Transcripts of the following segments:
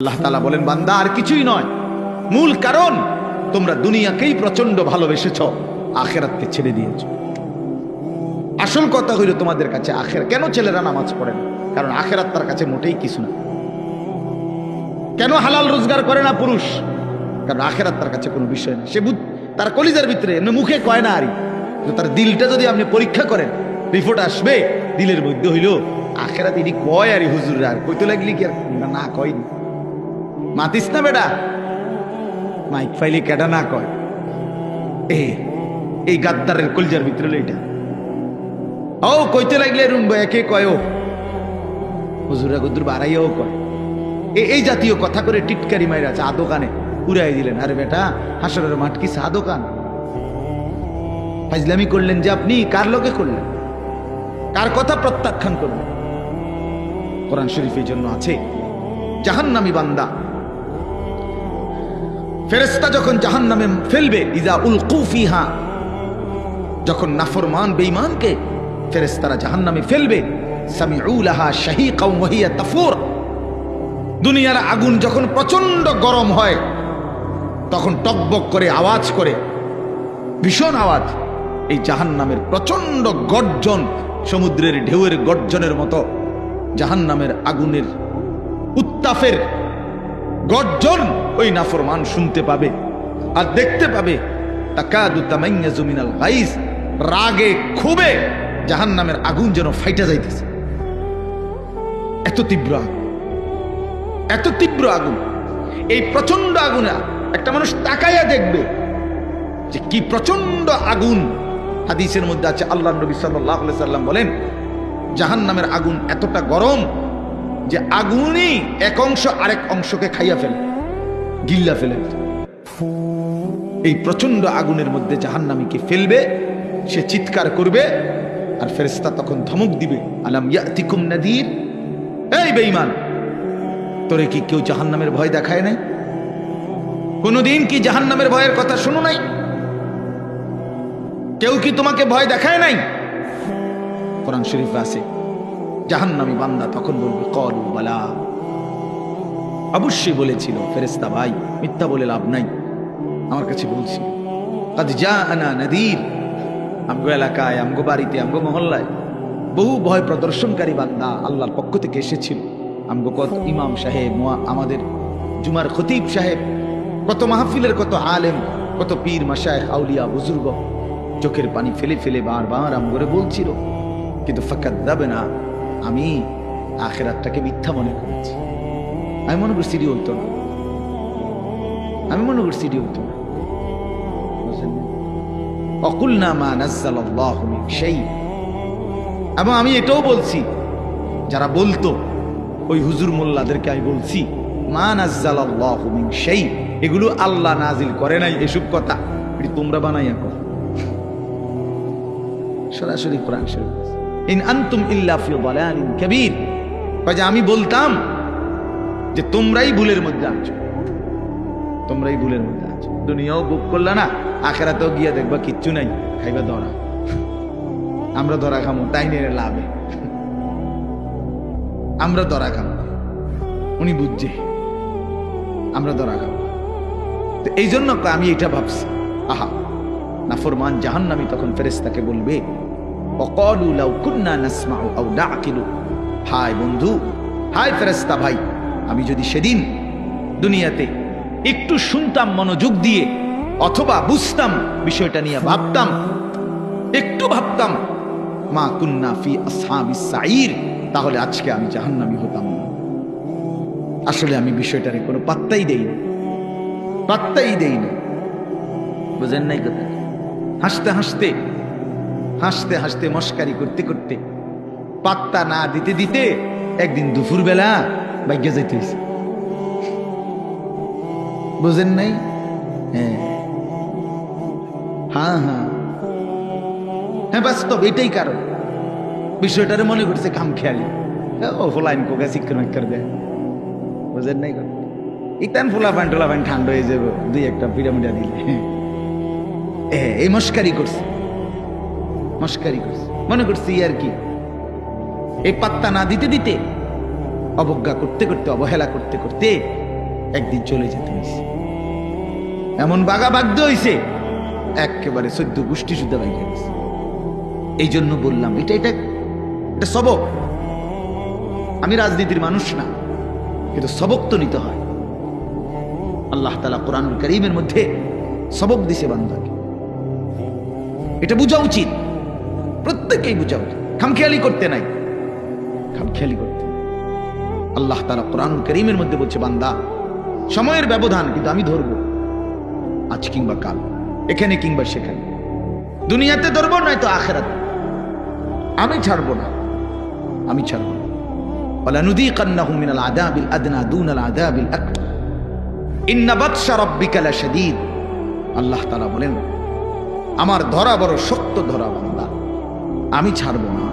আল্লাহ তালা বলেন, বান্দা, আর কিছুই নয়। মূল কারণ, তোমরা দুনিয়াকেই প্রচণ্ড ভালোবেসেছ, আখেরাতকে ছেড়ে দিয়েছ। আসল কথা হইল তোমাদের কাছে আখের কেন ছেলেরা নামাজ পড়ে না? কারণ আখেরাত তার কাছে মোটেই কিছু না। কেন হালাল রোজগার করে না পুরুষ? কারণ আখেরাত তার কাছে কোনো বিষয় না সে তার কলিজার ভিতরে এমনি মুখে কয় না আরই। তার দিলটা যদি আপনি পরীক্ষা করেন রিপোর্ট আসবে, দিলের মধ্যে হইল, আখেরাত ইনি কয় আরই হুজুর? আর কইতে লাগলি কি আর না, কয়নি। মাতিস না বেটা? মাইক ফাইলি কেডা না কয়। এ, এই গাদ্দারের কলজার ভিতরে এটা ও, কইতে লাগলে রুম্ব একে কয়, ও। হুজুরা গুদুর বাড়াইয়াও কয়। এ- এই জাতীয় কথা করে টিটকারি মাইরা চা দোকানে উড়াই দিলেন। আরে বেটা, হাসরের মাঠ কি চা দোকান? ফাজলামি করলেন যে আপনি, কার লোকে করলেন? কার কথা প্রত্যাখ্যান করলেন? কোরআন শরীফের জন্য আছে, জাহান্নামী বান্দা ফেরেস্তা যখন জাহান্নামে ফেলবে ইজা উল কুফিহা যখন নাফরমান বেঈমানকে ফেরেস্তারা ফেলবে শাহিকাও ওয়াহিয়া তাফুর, দুনিয়ার আগুন যখন প্রচণ্ড গরম হয়, তখন টকবক করে আওয়াজ করে, ভীষণ আওয়াজ, এই জাহান্নামের প্রচণ্ড গর্জন, সমুদ্রের ঢেউয়ের গর্জনের মতো জাহান্নামের আগুনের উত্তাপের গর্জন ওই নাফরমান শুনতে পাবে আর দেখতে পাবে রাগে খুবে জাহান্নামের আগুন যেন ফাইটা যাইতেছে। এত তীব্র আগুন, এত তীব্র আগুন, এই প্রচণ্ড আগুনে একটা মানুষ তাকাইয়া দেখবে যে কি প্রচণ্ড আগুন। হাদিসের মধ্যে আছে আল্লাহ নবী সাল্লাহ সাল্লাম বলেন জাহান নামের আগুন এতটা গরম যে আগুনই এক অংশ আরেক অংশকে খাইয়া ফেলে। গিল্লা ফেলে এই প্রচণ্ড আগুনের মধ্যে জাহান্নামীকে ফেলবে, সে চিৎকার করবে, আর ফেরেস্তা তখন ধমক দিবে, আলাম ইয়াতিকুম নাদির? এই বেঈমান, তোরে কি কেউ জাহান্নামের ভয় দেখায় নাই? কোনোদিন কি জাহান্নামের ভয়ের কথা শুনো নাই? কেউ কি তোমাকে ভয় দেখায় নাই? কোরআন শরীফ আছে, জাহান্নামী বান্দা তখন বলবে, কলু বালা অবশ্যই বলেছিল ফেরেস্তা ভাই, মিথ্যা বলে লাভ নাই। আমার কাছে বলছি কাদ যা আনা নদীর। আমগো এলাকায়, আমগো বাড়িতে, আমগো মহল্লায় বহু ভয় প্রদর্শনকারী বান্দা আল্লাহর পক্ষ থেকে এসেছিল। আমগো কত ইমাম সাহেব আমাদের জুমার খতিব সাহেব, কত মাহফিলের কত আলেম, কত পীর মাসায় আউলিয়া, বুজুর্গ, চোখের পানি ফেলে ফেলে বারবার আমগরে বলছিল, কিন্তু ফাঁকাত দাবে না আমি আখেরাতটাকে মিথ্যা মনে করেছি। আমি মনে করি সিডি হইতো না আমি মনে করি সিডি হইতো না বুঝলেন? অকুলনা মা নাজ্জালাল্লাহু মিন শাই। এবং আমি এটাও বলছি, যারা বলতো, ওই হুজুর মোল্লাদেরকে আমি বলছি, মা নাজ্জালাল্লাহু মিন শাই, এগুলো আল্লাহ নাজিল করে নাই, এসব কথা। এটি তোমরা বানাইয়া কর সরাসরি কোরআন শরীফ ইন আনতুম ইল্লা ফি দালালিন কাবীর। আমি বলতাম যে তোমরাই ভুলের মধ্যে আছো। তোমরাই ভুলের মধ্যে আছো। দুনিয়াও বুক করলা না, আখেরাতেও গিয়া দেখবা কিচ্ছু নাই, খাইবা ধরা। আমরা ধরা খামো, তাই নিয়ে লাভে। আমরা ধরা খামো। উনি বুঝছে। আমরা ধরা খাব তো এই জন্য আমি এটা ভাবছি। আহা, নাফরমান জাহান্নামী তখন ফেরেশতাকে বলবে, অকলু লাউ কুন্না নাসমাউ আও নাকিলু হায় বন্ধু, হায় ফেরেশতা ভাই আমি যদি সেদিন দুনিয়াতে একটু শুনতাম মনোযোগ দিয়ে অথবা বুঝতাম বিষয়টা নিয়ে ভাবতাম একটু ভাবতাম মা কুন্নাফি সাইর তাহলে আজকে আমি জাহান্নামী হতাম। আসলে আমি বিষয়টারে কোনো পাত্তাই দেই না। পাত্তাই দেই না। বুঝেন নাই কথা? হাসতে হাসতে হাসতে হাসতে মস্কারি করতে করতে পাত্তা না দিতে দিতে একদিন দুপুর বেলা ভাগ্য যাইতে হয়েছে বুঝেন নাই? হ্যাঁ। হ্যাঁ হ্যাঁ। হ্যাঁ বাস্তব, এটাই কারণ। বিষয়টারে মনে করছে খাম খেয়ালি ও ফোলাইন কোকা শিক্ষণ করে দেয়। বুঝেন নাই ইতান ফোলা পান টোলা পান ঠান্ডা হয়ে যাবে দুই একটা পিরামিডা দিলে এই মস্কারি করছে। মস্কারি করছে। মনে করছি আর কি? এই পাত্তা না দিতে দিতে অবজ্ঞা করতে করতে, অবহেলা করতে করতে একদিন চলে যেতে হয়েছে এমন বাগা বাধ্য হয়েছে একেবারে সদ্য গোষ্ঠী শুদ্ধ বাইকে গেছে। এই জন্য বললাম, এটা এটা এটা সবক। আমি রাজনীতির মানুষ না, কিন্তু সবক তো নিতে হয়। আল্লাহ তালা কোরআনুল করিমের মধ্যে সবক দিছে বান্দাকে। এটা বোঝা উচিত প্রত্যেকেই বোঝা উচিত। খামখেয়ালি করতে নাই। খামখেয়ালি করতে নাই। আল্লাহ তালা কোরআনুল করিমের মধ্যে বলছে বান্দা সময়ের ব্যবধান কিন্তু আমি ধরবো আজ কিংবা কাল এখানে কিংবা সেখানে দুনিয়াতে ধরবো নয়তো আখেরাতে আমি ছাড়বো না আমি ছাড়বো না ولنذيقنهم من العذاب الأدنى دون العذاب الأكبر إن بطش ربك لشديد আল্লাহ তাআলা বলেন আমার ধরা বড় শক্ত ধরা বান্দা আমি ছাড়বো না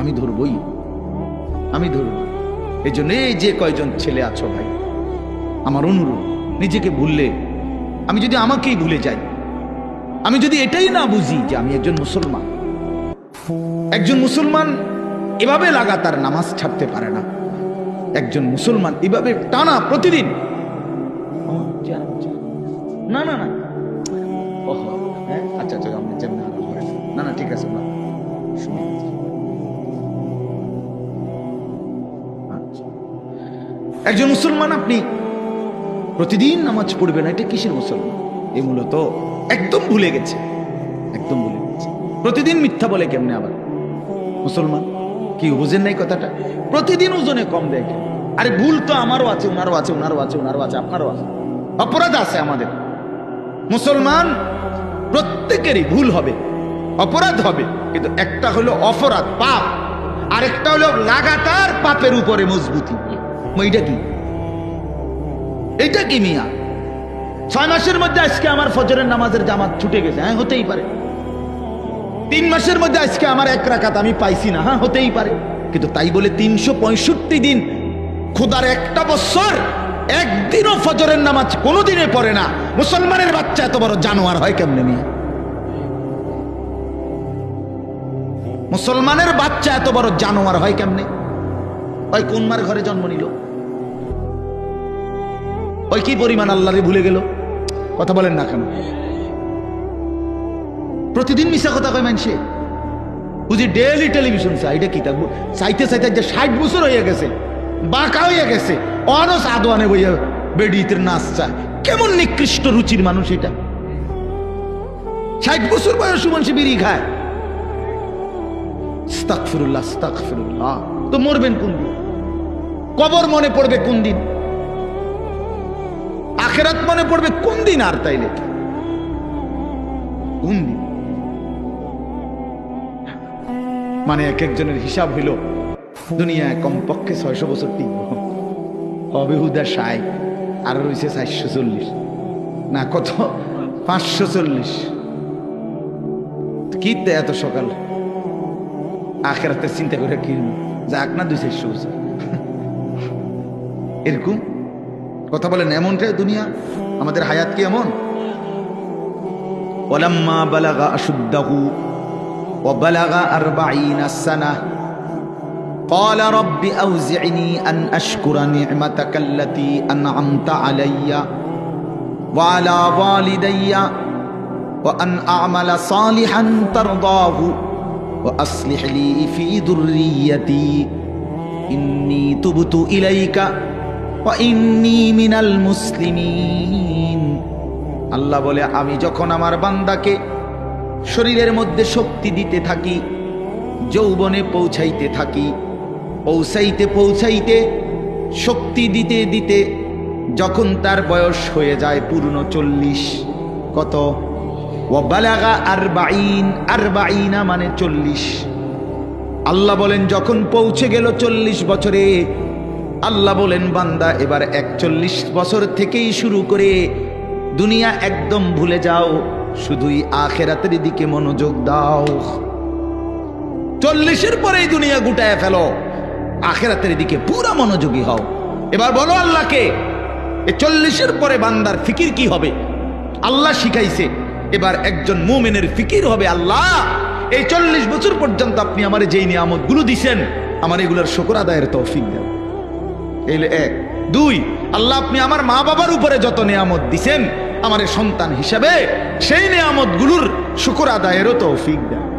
আমি ধরবই আমি ধরব এই জন্য এই যে কয়জন ছেলে আছো ভাই, আমার অনুরোধ, নিজেকে ভুললে, আমি যদি আমাকেই ভুলে যাই, আমি যদি এটাই না বুঝি যে আমি একজন মুসলমান একজন মুসলমান এভাবে লাগাতার নামাজ ছাড়তে পারে না, একজন মুসলমান এভাবে টানা প্রতিদিন, না না না। হ্যাঁ আচ্ছা আচ্ছা। না না, ঠিক আছে, না। শুনে একজন মুসলমান আপনি প্রতিদিন নামাজ পড়বে না এটা কিসের মুসলমান? এ মূলত একদম ভুলে গেছে, একদম ভুলে গেছে। প্রতিদিন মিথ্যা বলে কেমনে আবার? মুসলমান? কি, বুঝেন নাই কথাটা? প্রতিদিন ওজনে কম দেয় কেন? আরে ভুল তো আমারও আছে ওনারও আছে ওনারও আছে ওনারও আছে, আপনারও আছে। অপরাধ আছে আমাদের। মুসলমান প্রত্যেকেরই ভুল হবে, অপরাধ হবে, কিন্তু একটা হলো অপরাধ, পাপ, আরেকটা হলো লাগাতার পাপের উপরে মজবুতি এইটা কি? এইটা কি মিয়া? ছয় মাসের মধ্যে আজকে আমার ফজরের নামাজের জামাত ছুটে গেছে হ্যাঁ হতেই পারে। তিন মাসের মধ্যে আজকে আমার এক রাকাত আমি পাইছি না হ্যাঁ হতেই পারে। কিন্তু তাই বলে তিনশো পঁয়ষট্টি দিন খোদার একটা বছর, একদিনও ফজরের নামাজ কোনোদিনে পড়ে না। মুসলমানের বাচ্চা এত বড় জানোয়ার হয় কেমনে নিয়ে মুসলমানের বাচ্চা এত বড় জানোয়ার হয় কেমনে? ওই কোন মার ঘরে জন্ম নিল? ওই কি পরিমাণ আল্লাহরে ভুলে গেল? কথা বলেন না কেন? প্রতিদিন মিশা কথা কয় মানুষে। বুঝি ডেলি টেলিভিশন এটা কি থাকব চাইতে চাইতে যে ষাট বছর হয়ে গেছে, বাঁকা হয়ে গেছে, অনস আদোয়ানে বইয়া বেডিতে নাচ চায়। কেমন নিকৃষ্ট রুচির মানুষ এটা? ষাট বছর বয়স মানুষ বিড়ি খায়। তো মরবেন কোন দিন? কবর মনে পড়বে কোন দিন? আখেরাত মনে পড়বে কোন দিন আর তাইলে? কোন দিন? মানে এক একজনের হিসাব হইল, দুনিয়ায় কমপক্ষে ছয়শো বছর টিকব। অবেহুদা সাই আর রয়েছে চারশো চল্লিশ। না, কত? পাঁচশো চল্লিশ। কি এত সকাল? আখেরাতে চিন্তা করে কি যাক না দুই চারশো বছর। এরকম কথা বলেন এমনটাই দুনিয়া আমাদের হায়াত কি এমন ওলাম্মা বালাগা আশুদ্দাহু وبلغ أربعين سنة قال رب أوزعني أن أشكر نعمتك التي أنعمت علي وعلى والدي وأن أعمل صالحا ترضاه وأصلح لي في ذريتي إني تبت إليك মিনাল মুসলিমিন। আল্লাহ বলে, আমি যখন আমার বান্দাকে শরীরের মধ্যে শক্তি দিতে থাকি, যৌবনে পৌঁছাইতে থাকি, পৌঁছাইতে পৌঁছাইতে শক্তি দিতে দিতে যখন তার বয়স হয়ে যায় পূর্ণ চল্লিশ, কত? আর বাইন আর বাইনা মানে চল্লিশ। আল্লাহ বলেন, যখন পৌঁছে গেল চল্লিশ বছরে আল্লাহ বলেন, বান্দা, এবার একচল্লিশ বছর থেকেই শুরু করে দুনিয়া একদম ভুলে যাও, শুধুই আখেরাতের দিকে মনোযোগ দাও। চল্লিশের পরেই দুনিয়া গুটায় ফেলো, আখেরাতের দিকে পুরা মনোযোগী হও। এবার বলো আল্লাহকে চল্লিশের পরে বান্দার ফিকির কি হবে? আল্লাহ শিখাইছে, এবার একজন মুমিনের ফিকির হবে আল্লাহ। এই চল্লিশ বছর পর্যন্ত আপনি আমার যেই নিয়ামতগুলো দিছেন, আমার এগুলোর শকর আদায়ের তৌফিক দেন। এই এক। দুই, আল্লাহ আপনি আমার মা বাবার উপরে যত নিয়ামত দিছেন, আমার সন্তান হিসাবে সেই নিয়ামতগুলোর শুকুর আদায়েরও তৌফিক দেন।